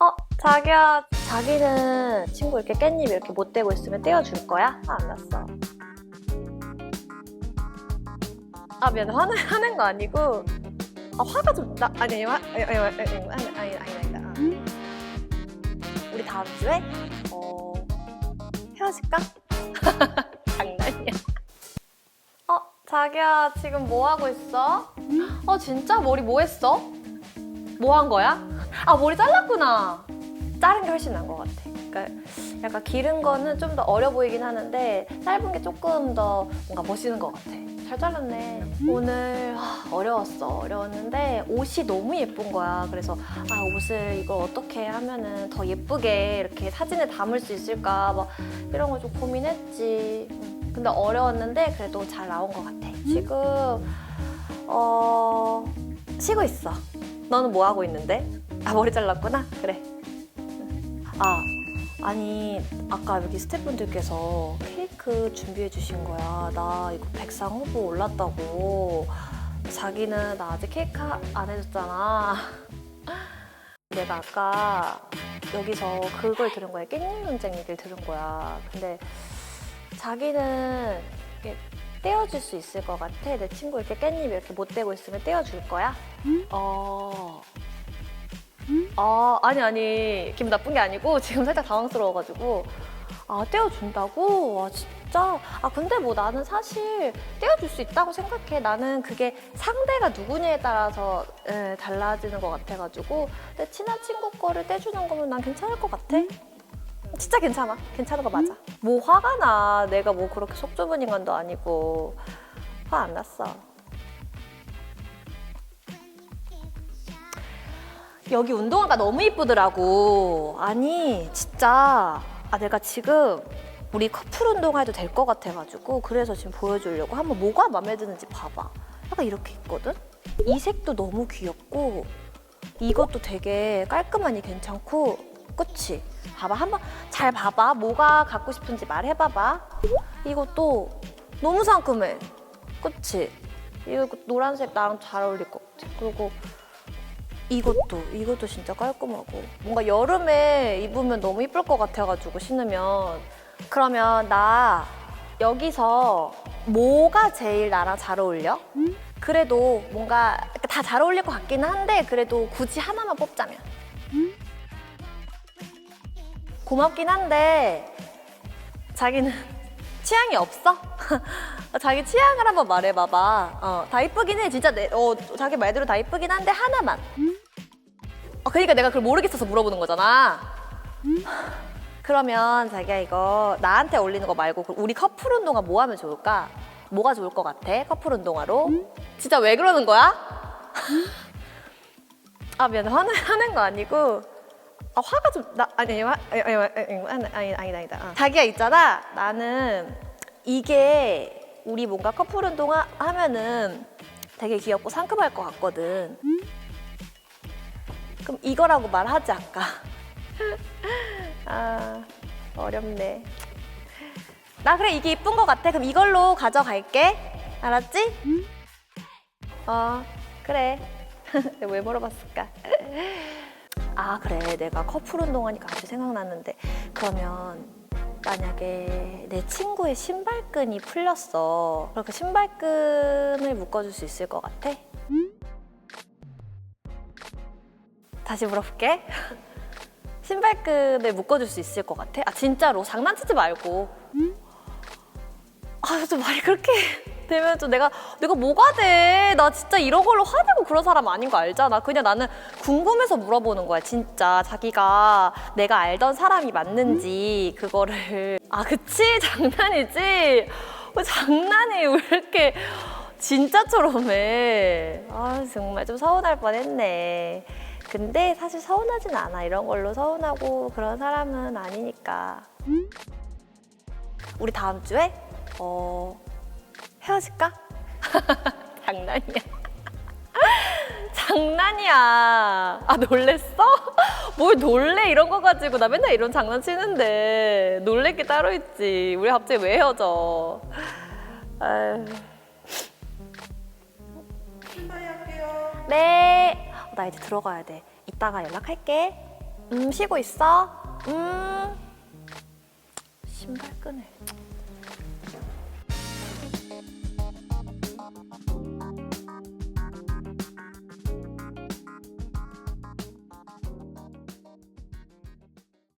어? 자기야 자기는 친구 이렇게 깻잎 이렇게 못 떼고 있으면 떼어줄 거야? 아, 알았어 아 미안 화는 하는 거 아니고 아 화가 좀 나 아니 화 아니 아니 아니 아니 아니 아니 아니 응? 우리 다음 주에 어 헤어질까? 장난이야 어, 자기야, 지금 뭐 하고 있어? 어, 진짜? 머리 뭐 했어? 뭐 한 거야? 아, 머리 잘랐구나. 자른 게 훨씬 나은 것 같아. 그러니까 약간 기른 거는 좀 더 어려 보이긴 하는데 짧은 게 조금 더 뭔가 멋있는 것 같아. 잘 잘랐네. 오늘 아, 어려웠어. 어려웠는데 옷이 너무 예쁜 거야. 그래서 아 옷을 이걸 어떻게 하면은 더 예쁘게 이렇게 사진에 담을 수 있을까 막 이런 걸좀 고민했지. 음, 근데 어려웠는데 그래도 잘 나온 것 같아. 지금 어 쉬고 있어. 너는 뭐 하고 있는데? 아 머리 잘랐구나. 그래. 아 아니 아까 여기 스태프분들께서 케이크 준비해 주신 거야. 나 이거 백상 후보 올랐다고. 자기는 나 아직 케이크 안 해줬잖아. 내가 아까 여기서 그걸 들은 거야. 깻잎 논쟁 얘기를 들은 거야. 근데 자기는 이렇게 떼어줄 수 있을 것 같아. 내 친구 이렇게 깻잎 이렇게 못 떼고 있으면 떼어줄 거야? 어. 아, 아니, 아니. 기분 나쁜 게 아니고 지금 살짝 당황스러워가지고. 아, 떼어준다고? 와, 진짜? 아, 근데 뭐 나는 사실 떼어줄 수 있다고 생각해. 나는 그게 상대가 누구냐에 따라서 예, 달라지는 것 같아가지고. 내 친한 친구 거를 떼주는 거면 난 괜찮을 것 같아. 진짜 괜찮아. 괜찮은 거 맞아. 뭐 화가 나. 내가 뭐 그렇게 속 좁은 인간도 아니고. 화 안 났어. 여기 운동화가 너무 이쁘더라고. 아니, 진짜. 아, 내가 지금 우리 커플 운동화해도 될 것 같아가지고 그래서 지금 보여주려고 한번 뭐가 마음에 드는지 봐봐. 약간 이렇게 있거든? 이 색도 너무 귀엽고 이것도 되게 깔끔하니 괜찮고 그치? 봐봐 한번 잘 봐봐 뭐가 갖고 싶은지 말해봐봐 이것도 너무 상큼해 그치? 이거 노란색 나랑 잘 어울릴 것 같아 그리고 이것도 이것도 진짜 깔끔하고 뭔가 여름에 입으면 너무 이쁠 것 같아가지고 신으면 그러면 나 여기서 뭐가 제일 나랑 잘 어울려? 그래도 뭔가 다 잘 어울릴 것 같기는 한데 그래도 굳이 하나만 뽑자면 고맙긴 한데 자기는 취향이 없어? 자기 취향을 한번 말해봐봐. 어, 다 이쁘긴 해. 진짜 내, 어, 자기 말대로 다 이쁘긴 한데 하나만. 어, 그러니까 내가 그걸 모르겠어서 물어보는 거잖아. 그러면 자기야 이거 나한테 어울리는 거 말고 그 우리 커플 운동화 뭐 하면 좋을까? 뭐가 좋을 것 같아? 커플 운동화로? 진짜 왜 그러는 거야? 아 미안해 화는 하는 거 아니고 아 화가 좀나 아니 아니 화, 아니 아니 아니 아니 아니 아니 아니다 어. 자기야 있잖아 나는 이게 우리 뭔가 커플 운동화 하면은 되게 귀엽고 상큼할 것 같거든 그럼 이거라고 말하지 아까? 아 어렵네. 나 그래 이게 이쁜 것 같아. 그럼 이걸로 가져갈게. 알았지? 어 그래. 왜 물어봤을까? 아 그래. 내가 커플 운동하니까 갑자기 생각났는데. 그러면 만약에 내 친구의 신발끈이 풀렸어. 그럼 그 신발끈을 묶어줄 수 있을 것 같아? 다시 물어볼게 신발끈을 묶어줄 수 있을 것 같아? 아 진짜로 장난치지 말고 아좀 말이 그렇게 되면 좀 내가 내가 뭐가 돼? 나 진짜 이런 걸로 화내고 그런 사람 아닌 거 알잖아. 그냥 나는 궁금해서 물어보는 거야. 진짜 자기가 내가 알던 사람이 맞는지 그거를 아 그치 장난이지? 왜 장난이 왜 이렇게 진짜처럼 해? 아 정말 좀 서운할 뻔했네. 근데 사실 서운하진 않아. 이런 걸로 서운하고 그런 사람은 아니니까. 우리 다음 주에 어 헤어질까? 장난이야. 장난이야. 아 놀랬어? 뭘 놀래 이런 거 가지고 나 맨날 이런 장난 치는데 놀랄 게 따로 있지. 우리 갑자기 왜 헤어져? 아유. 네. 어, 나 이제 들어가야 돼. 이따가 연락할게. 음, 쉬고 있어. 음. 신발 끈을.